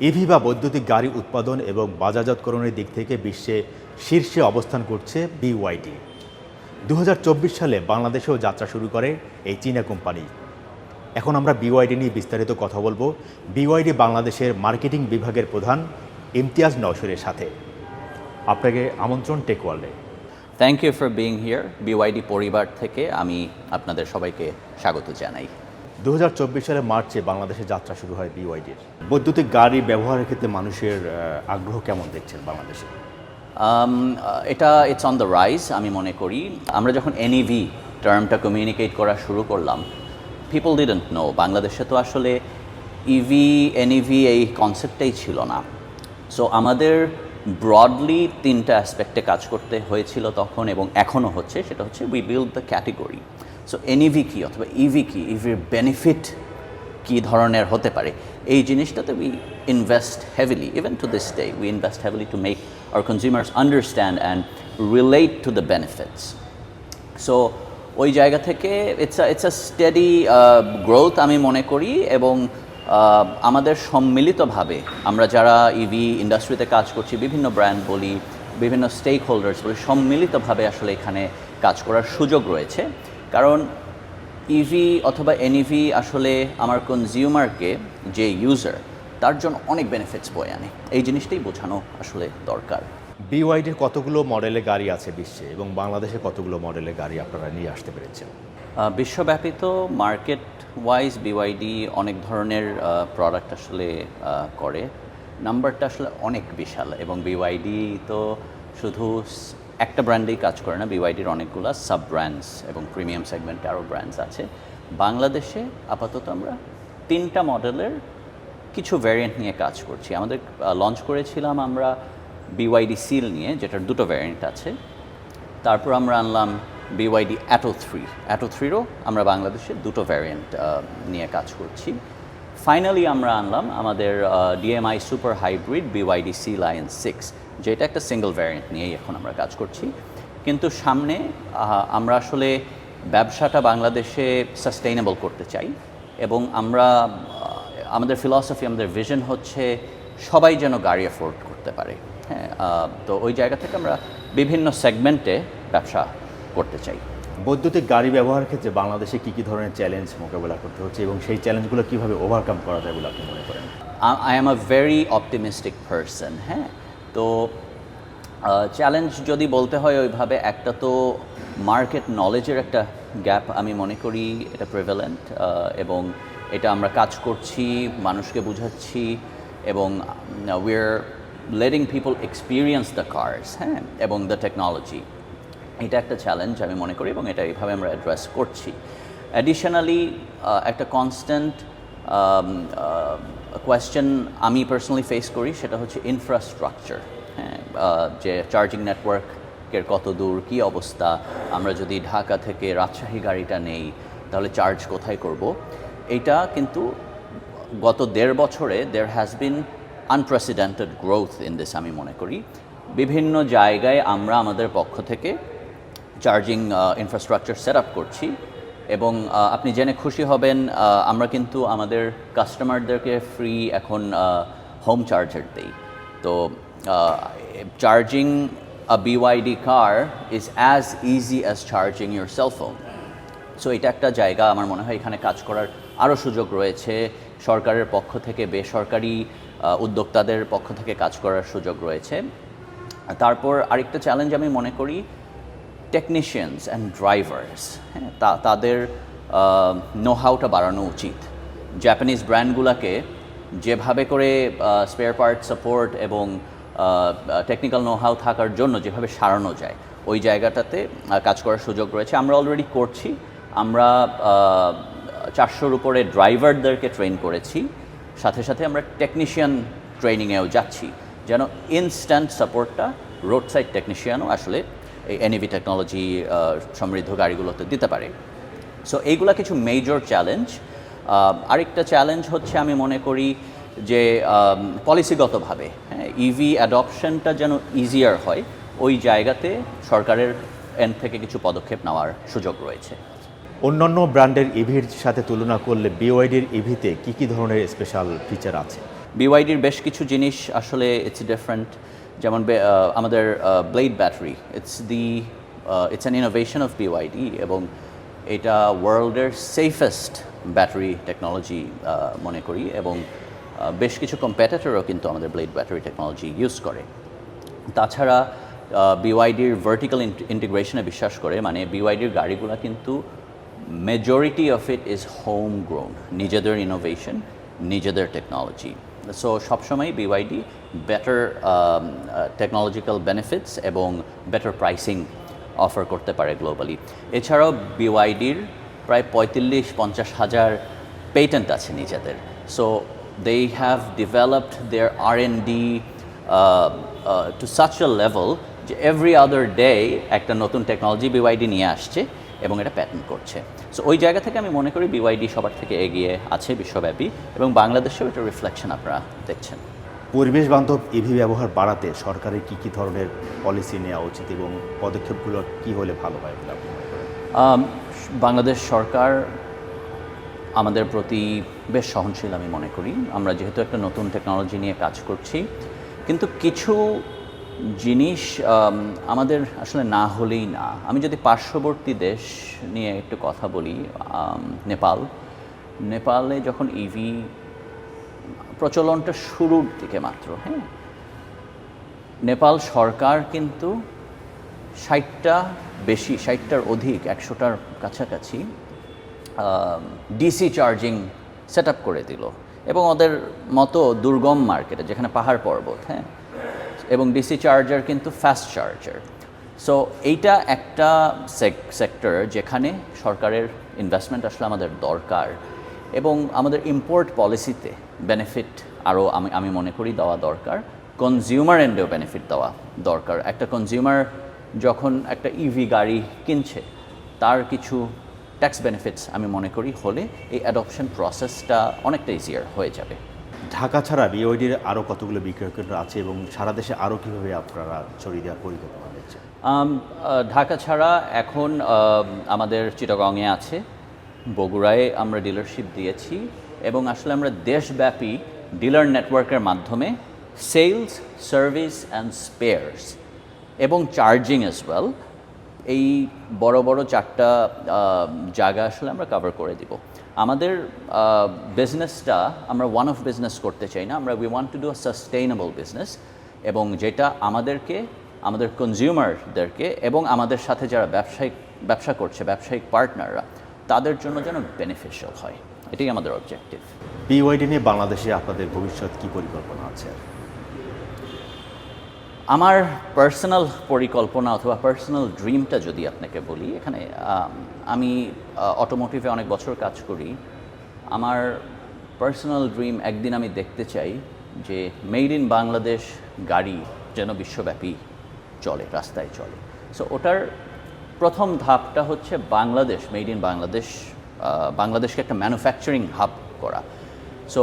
EV বা বৈদ্যুতিক গাড়ি উৎপাদন এবং বাজারজাতকরণের দিক থেকে বিশ্বে শীর্ষে অবস্থান করছে বিওয়াইডি দু হাজার চব্বিশ সালে বাংলাদেশেও যাত্রা শুরু করে এই চীনা কোম্পানি। এখন আমরা বিওয়াইডি নিয়ে বিস্তারিত কথা বলব। বিওয়াইডি বাংলাদেশের মার্কেটিং বিভাগের প্রধান ইমতিয়াজ নওশরের সাথে। আপনাকে আমন্ত্রণ টেক ওয়ার্ল্ডে thank you for being here BYD পরিবার থেকে আমি আপনাদের সবাইকে স্বাগত জানাই। দু সালের মার্চে বাংলাদেশে যাত্রা শুরু হয় বিওয়াইডির বৈদ্যুতিক গাড়ি ব্যবহারের ক্ষেত্রে মানুষের আগ্রহ কেমন দেখছেন বাংলাদেশে? Um, এটা ইটস অন দ্য রাইজ আমি মনে করি। আমরা যখন এনইভি টার্মটা কমিউনিকেট করা শুরু করলাম পিপল ডিডেন্ট নো বাংলাদেশে তো আসলে ইভি এনইভি এই কনসেপ্টটাই ছিল না। সো আমাদের ব্রডলি তিনটা অ্যাসপেক্টে কাজ করতে হয়েছিল তখন এবং এখনও হচ্ছে সেটা হচ্ছে we build the category so NEV কি অথবা ইভি কি? ইভির বেনিফিট কী ধরনের হতে পারে? এই জিনিসটাতে we invest heavily even to this day we invest heavily to make our consumers understand and relate to the benefits so ওই জায়গা থেকে it's it's a steady growth আমি মনে করি এবং আমাদের সম্মিলিতভাবে আমরা যারা ইভি ইন্ডাস্ট্রিতে কাজ করছি, বিভিন্ন ব্র্যান্ড বলি, বিভিন্ন স্টেক হোল্ডার্স বলি, সম্মিলিতভাবে আসলে এখানে কাজ করার সুযোগ রয়েছে। কারণ ইভি অথবা এনইভি আসলে আমার কনজিউমারকে যে ইউজার তার জন্য অনেক বেনিফিটস বয়ে আনে। এই জিনিসটাই বোঝানো আসলে দরকার। বিওয়াইডির কতগুলো মডেলের গাড়ি আছে বিশ্বে এবং বাংলাদেশে কতগুলো মডেলের গাড়ি আপনারা নিয়ে আসতে পেরেছেন? বিশ্বব্যাপী তো মার্কেট ওয়াইজ বিওয়াইডি অনেক ধরনের প্রোডাক্ট আসলে করে। নাম্বারটা আসলে অনেক বিশাল এবং বিওয়াইডি তো শুধু একটা ব্র্যান্ডেই কাজ করে না বিওয়াইডির অনেকগুলো সাব ব্র্যান্ডস এবং প্রিমিয়াম সেগমেন্টে আরও ব্র্যান্ডস আছে। বাংলাদেশে আপাতত আমরা তিনটা মডেলের কিছু ভ্যারিয়েন্ট নিয়ে কাজ করছি। আমাদের লঞ্চ করেছিলাম আমরা বিওয়াইডি সিল নিয়ে, যেটার দুটো ভ্যারিয়েন্ট আছে। তারপর আমরা আনলাম বিওয়াইডি অ্যাটো থ্রি অ্যাটো থ্রিরও আমরা বাংলাদেশে দুটো ভ্যারিয়েন্ট নিয়ে কাজ করছি। ফাইনালি আমরা আনলাম আমাদের DMI super hybrid BYD sea lion six যেটা একটা সিঙ্গেল ভ্যারিয়েন্ট নিয়েই এখন আমরা কাজ করছি। কিন্তু সামনে আমরা আসলে ব্যবসাটা বাংলাদেশে সাস্টেইনেবল করতে চাই এবং আমরা আমাদের ফিলসফি আমাদের ভিশন হচ্ছে সবাই যেন গাড়ি অ্যাফোর্ড করতে পারে। হ্যাঁ তো ওই জায়গা থেকে আমরা বিভিন্ন সেগমেন্টে ব্যবসা করতে চাই। বৈদ্যুতিক গাড়ি ব্যবহারের ক্ষেত্রে বাংলাদেশে কী কী ধরনের চ্যালেঞ্জ মোকাবেলা করতে হচ্ছে এবং সেই চ্যালেঞ্জগুলো কীভাবে ওভারকাম করা যায় বলে আপনি মনে করেন? I am a very optimistic person হ্যাঁ? তো চ্যালেঞ্জ যদি বলতে হয় ওইভাবে, একটা তো মার্কেট নলেজের একটা গ্যাপ আমি মনে করি, এটা প্রেভেলেন্ট এবং এটা আমরা কাজ করছি, মানুষকে বুঝাচ্ছি, এবং we're letting people experience the cars হ্যাঁ? এবং দ্য টেকনোলজি এটা একটা চ্যালেঞ্জ আমি মনে করি এবং এটা এইভাবে আমরা অ্যাড্রেস করছি। অ্যাডিশনালি একটা কনস্ট্যান্ট কোয়েশ্চেন আমি পার্সোনালি ফেস করি, সেটা হচ্ছে ইনফ্রাস্ট্রাকচার হ্যাঁ যে চার্জিং নেটওয়ার্কের কত দূর, কী অবস্থা, আমরা যদি ঢাকা থেকে রাজশাহী গাড়িটা নেই, তাহলে চার্জ কোথায় করব? এটা কিন্তু গত দেড় বছরে there has been unprecedented growth in this আমি মনে করি। বিভিন্ন জায়গায় আমরা আমাদের পক্ষ থেকে চার্জিং ইনফ্রাস্ট্রাকচার সেট আপ করছি এবং আপনি জেনে খুশি হবেন আমরা কিন্তু আমাদের কাস্টমারদেরকে ফ্রি এখন হোম চার্জার দিই। তো charging a BYD car is as easy as charging your cellphone so এটা একটা জায়গা, আমার মনে হয় এখানে কাজ করার আরও সুযোগ রয়েছে। সরকারের পক্ষ থেকে, বেসরকারি উদ্যোক্তাদের পক্ষ থেকে কাজ করার সুযোগ রয়েছে। তারপর আরেকটা চ্যালেঞ্জ আমি মনে করি টেকনিশিয়ানস অ্যান্ড ড্রাইভার্স হ্যাঁ তাদের নো হাউটা বাড়ানো উচিত। জাপানিজ ব্র্যান্ডগুলোকে যেভাবে করে স্পেয়ার পার্ট সাপোর্ট এবং টেকনিক্যাল নো হাউ থাকার জন্য যেভাবে সারানো যায়, ওই জায়গাটাতে কাজ করার সুযোগ রয়েছে। আমরা অলরেডি করছি। আমরা চারশোর উপরে ড্রাইভারদেরকে ট্রেন করেছি। সাথে সাথে আমরা টেকনিশিয়ান ট্রেনিংয়েও যাচ্ছি। যেন ইনস্ট্যান্ট সাপোর্টটা রোড সাইড টেকনিশিয়ানও আসলে এই এনইভি টেকনোলজি সমৃদ্ধ গাড়িগুলোতে দিতে পারে। সো এইগুলা কিছু মেজর চ্যালেঞ্জ আরেকটা চ্যালেঞ্জ হচ্ছে আমি মনে করি যে পলিসিগতভাবে হ্যাঁ ইভি অ্যাডপশনটা যেন ইজিয়ার হয় ওই জায়গাতে সরকারের এন্ড থেকে কিছু পদক্ষেপ নেওয়ার সুযোগ রয়েছে। অন্যান্য ব্র্যান্ডের ইভির সাথে তুলনা করলে বিওয়াইডির ইভিতে কী কী ধরনের স্পেশাল ফিচার আছে? বিওয়াইডির বেশ কিছু জিনিস আসলে ইটস ডিফারেন্ট যেমন আমাদের blade battery it's the it's an innovation of BYD এবং এটা ওয়ার্ল্ডের সেফেস্ট ব্যাটারি টেকনোলজি মনে করি এবং বেশ কিছু কম্প্যাটেটরও কিন্তু আমাদের ব্লেড ব্যাটারি টেকনোলজি ইউজ করে। তাছাড়া বিওয়াইডির ভার্টিক্যাল ইন্টিগ্রেশনে বিশ্বাস করে মানে বিওয়াইডির গাড়িগুলো কিন্তু majority of it is home grown নিজেদের ইনোভেশন নিজেদের টেকনোলজি সো সবসময় বিওয়াইডি বেটার টেকনোলজিক্যাল বেনিফিটস এবং বেটার প্রাইসিং অফার করতে পারে গ্লোবালি এছাড়াও বিওয়াইডির প্রায় পঁয়তাল্লিশ পঞ্চাশ হাজার পেটেন্ট আছে নিজেদের। So they have developed their R and D to such level যে এভরি আদার ডে একটা নতুন টেকনোলজি বিওয়াইডি নিয়ে আসছে। এবং এটা প্যাটেন্ট করছে। সো ওই জায়গা থেকে আমি মনে করি বিওয়াইডি সবার থেকে এগিয়ে আছে বিশ্বব্যাপী এবং বাংলাদেশেও এটা রিফ্লেকশন আপনারা দেখছেন। পরিবেশ বান্ধব ইভি ব্যবহার বাড়াতে সরকারের কী কী ধরনের পলিসি নেওয়া উচিত এবং পদক্ষেপগুলো কী হলে ভালো হয় বাংলাদেশ সরকার আমাদের প্রতি বেশ সহনশীল আমি মনে করি। আমরা যেহেতু একটা নতুন টেকনোলজি নিয়ে কাজ করছি কিন্তু কিছু জিনিস আমাদের আসলে না হলেই না। আমি যদি পার্শ্ববর্তী দেশ নিয়ে একটু কথা বলি নেপাল। নেপালে যখন ইভি প্রচলনটা শুরুর দিকে মাত্র হ্যাঁ? নেপাল সরকার কিন্তু ষাটটা বেশি, ষাটটার অধিক, একশোটার কাছাকাছি ডিসি চার্জিং সেট করে দিল। এবং ওদের মতো দুর্গম মার্কেটে যেখানে পাহাড় পর্বত হ্যাঁ? এবং ডিসি চার্জার কিন্তু ফাস্ট চার্জার। সো এইটা একটা সেক্টর যেখানে সরকারের ইনভেস্টমেন্ট আসলে আমাদের দরকার এবং আমাদের ইম্পোর্ট পলিসিতে বেনিফিট আরও আমি আমি মনে করি দেওয়া দরকার। কনজিউমার এন্ডেও বেনিফিট দেওয়া দরকার। একটা কনজিউমার যখন একটা ইভি গাড়ি কিনছে, তার কিছু ট্যাক্স বেনিফিটস আমি মনে করি হলে এই অ্যাডপশন প্রসেসটা অনেকটা ইজিয়ার হয়ে যাবে। ঢাকা ছাড়া বিওআইডির আরও কতগুলো বিক্রয় কেন্দ্র আছে এবং সারা দেশে আরও কীভাবে আপনারা ছড়িয়ে দেওয়ার পরিকল্পনা রয়েছে? ঢাকা ছাড়া এখন আমাদের চিটাগংয়ে আছে। বগুড়ায় আমরা ডিলারশিপ দিয়েছি এবং আসলে আমরা দেশব্যাপী ডিলার নেটওয়ার্কের মাধ্যমে সেলস সার্ভিস অ্যান্ড স্পেয়ার্স এবং চার্জিং অ্যাজ ওয়েল এই বড় বড় চারটা জায়গা আসলে আমরা কভার করে দিব। আমাদের বিজনেসটা আমরা ওয়ান অফ বিজনেস করতে চাই না। আমরা we want to do a sustainable business এবং যেটা আমাদেরকে, আমাদের কনজিউমারদেরকে এবং আমাদের সাথে যারা ব্যবসায়িক, ব্যবসা করছে, ব্যবসায়িক পার্টনাররা তাদের জন্য যেন বেনিফিশিয়াল হয়। এটাই আমাদের অবজেক্টিভ বিওআইডি নিয়ে বাংলাদেশে আপনাদের ভবিষ্যৎ কী পরিকল্পনা আছে? আমার পার্সোনাল পরিকল্পনা অথবা পার্সোনাল ড্রিমটা যদি আপনাকে বলি, এখানে, আমি অটোমোটিভে অনেক বছর কাজ করি। আমার পার্সোনাল ড্রিম একদিন আমি দেখতে চাই যে মেড ইন বাংলাদেশ গাড়ি যেন বিশ্বব্যাপী চলে, রাস্তায় চলে। সো ওটার প্রথম ধাপটা হচ্ছে বাংলাদেশ মেড ইন বাংলাদেশ বাংলাদেশকে একটা ম্যানুফ্যাকচারিং হাব করা। সো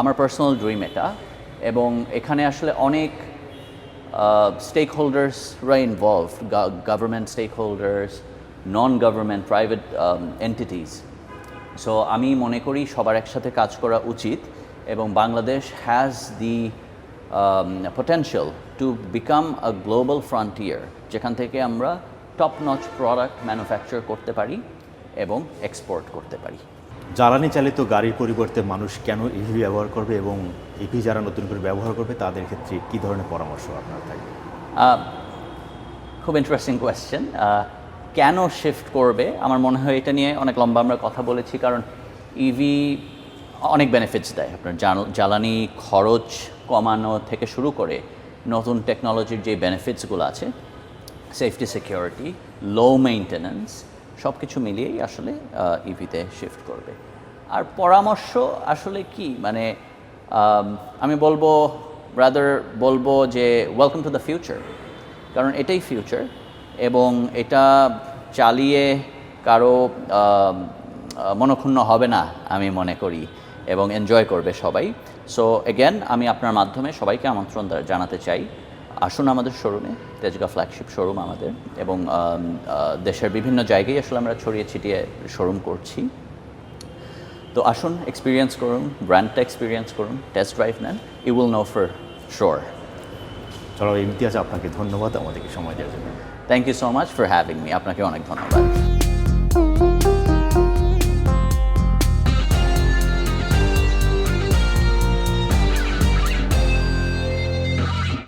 আমার পার্সোনাল ড্রিম এটা এবং এখানে আসলে অনেক uh, stakeholders-রা involved, go- government stakeholders, non-government, private um, entities. So আমি মনে করি সবার একসাথে কাজ করা উচিত এবং Bangladesh has the potential to become a global frontier যেখান থেকে আমরা টপ নচ প্রোডাক্ট ম্যানুফ্যাকচার করতে পারি এবং এক্সপোর্ট করতে পারি জ্বালানি চালিত গাড়ির পরিবর্তে মানুষ কেন ইভি ব্যবহার করবে এবং ইভি যারা নতুন করে ব্যবহার করবে, তাদের ক্ষেত্রে কী ধরনের পরামর্শ আপনার থাকবে খুব ইন্টারেস্টিং কোয়েশ্চেন কেন শিফট করবে? আমার মনে হয় এটা নিয়ে অনেক লম্বা আমরা কথা বলেছি, কারণ ইভি অনেক বেনিফিটস দেয়। আপনার জ্বালানি খরচ কমানো থেকে শুরু করে নতুন টেকনোলজির যে বেনিফিটসগুলো আছে সেফটি সিকিউরিটি লো মেইনটেনেন্স সব কিছু মিলিয়েই আসলে ইভিতে শিফট করবে। আর পরামর্শ আসলে কি? মানে আম, আমি বলব রাদার বলব যে ওয়েলকাম টু দ্য ফিউচার কারণ এটাই ফিউচার এবং এটা চালিয়ে কারও মনক্ষুণ্ণ হবে না আমি মনে করি এবং এনজয় করবে সবাই। সো এগেন আমি আপনার মাধ্যমে সবাইকে আমন্ত্রণ জানাতে চাই। আসুন আমাদের শোরুমে তেজগা ফ্ল্যাগশিপ শোরুম আমাদের এবং দেশের বিভিন্ন জায়গায় আসলে আমরা ছড়িয়ে ছিটিয়ে শোরুম করছি। তো আসুন এক্সপিরিয়েন্স করুন ব্র্যান্ডটা এক্সপিরিয়েন্স করুন টেস্ট ড্রাইভ নেন you will know for sure চলো ইমতিয়াজ আপনাকে ধন্যবাদ আমাদেরকে সময় দেওয়ার জন্য। Thank you so much for having me আপনাকে অনেক ধন্যবাদ।